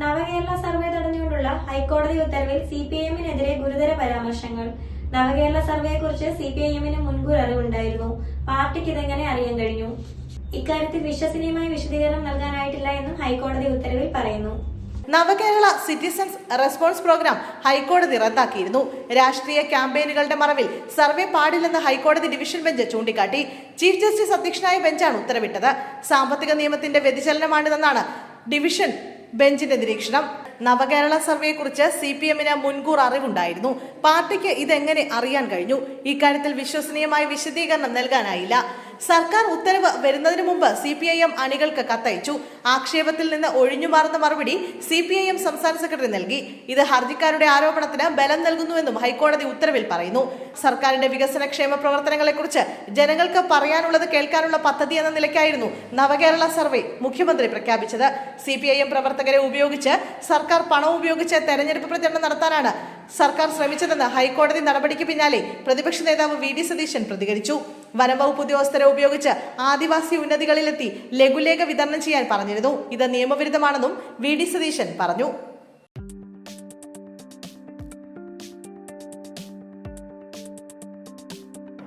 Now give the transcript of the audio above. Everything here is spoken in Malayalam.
നവകേരള സർവേ തടഞ്ഞുകൊണ്ടുള്ള ഹൈക്കോടതി ഉത്തരവിൽ സി പി എമ്മിനെതിരെ ഗുരുതര പരാമർശങ്ങൾ. നവകേരള സർവേയെക്കുറിച്ച് സി പി ഐ എമ്മിന് മുൻകൂർ അറിവുണ്ടായിരുന്നു. പാർട്ടിക്ക് ഇതെങ്ങനെ അറിയാൻ കഴിഞ്ഞു? ഇക്കാര്യത്തിൽ വിശ്വസനീയമായ വിശദീകരണം നൽകാനായിട്ടില്ല എന്നും ഹൈക്കോടതി ഉത്തരവിൽ പറയുന്നു. നവകേരള സിറ്റിസൺസ് റെസ്പോൺസ് പ്രോഗ്രാം ഹൈക്കോടതി റദ്ദാക്കിയിരുന്നു. രാഷ്ട്രീയ ക്യാമ്പയിനുകളുടെ മറവിൽ സർവേ പാടില്ലെന്ന് ഹൈക്കോടതി ഡിവിഷൻ ബെഞ്ച് ചൂണ്ടിക്കാട്ടി. ചീഫ് ജസ്റ്റിസ് അധ്യക്ഷനായ ബെഞ്ചാണ് ഉത്തരവിട്ടത്. സാമ്പത്തിക നിയമത്തിന്റെ വ്യതിചലനമാണിതെന്നാണ് ഡിവിഷൻ ബെഞ്ചിന്റെ നിരീക്ഷണം. നവകേരള സർവേയെക്കുറിച്ച് സി പി എമ്മിന് മുൻകൂർ അറിവുണ്ടായിരുന്നു. പാർട്ടിക്ക് ഇതെങ്ങനെ അറിയാൻ കഴിഞ്ഞു? ഇക്കാര്യത്തിൽ വിശ്വസനീയമായ വിശദീകരണം നൽകാനായില്ല. സർക്കാർ ഉത്തരവ് വരുന്നതിന് മുമ്പ് സി പി ഐ എം അണികൾക്ക് കത്തയച്ചു. ആക്ഷേപത്തിൽ നിന്ന് ഒഴിഞ്ഞുമാറുന്ന മറുപടി സി പി ഐ എം സംസ്ഥാന സെക്രട്ടറി നൽകി. ഇത് ഹർജിക്കാരുടെ ആരോപണത്തിന് ബലം നൽകുന്നുവെന്നും ഹൈക്കോടതി ഉത്തരവിൽ പറയുന്നു. സർക്കാരിന്റെ വികസന ക്ഷേമ പ്രവർത്തനങ്ങളെക്കുറിച്ച് ജനങ്ങൾക്ക് പറയാനുള്ളത് കേൾക്കാനുള്ള പദ്ധതി എന്ന നിലയ്ക്കായിരുന്നു നവകേരള സർവേ മുഖ്യമന്ത്രി പ്രഖ്യാപിച്ചത്. സി പി ഐ എം പ്രവർത്തകരെ ഉപയോഗിച്ച് സർക്കാർ പണം ഉപയോഗിച്ച് തെരഞ്ഞെടുപ്പ് പ്രചരണം നടത്താനാണ് സർക്കാർ ശ്രമിച്ചതെന്ന് ഹൈക്കോടതി നടപടിക്ക് പിന്നാലെ പ്രതിപക്ഷ നേതാവ് വി ഡി സതീശൻ പ്രതികരിച്ചു. വനംവകുപ്പ് ഉദ്യോഗസ്ഥരെ ഉപയോഗിച്ച് ആദിവാസി ഉന്നതികളിലെത്തി ലഘുലേഖ വിതരണം ചെയ്യാൻ പറഞ്ഞിരുന്നു. ഇത് നിയമവിരുദ്ധമാണെന്നും വി ഡി സതീശൻ പറഞ്ഞു.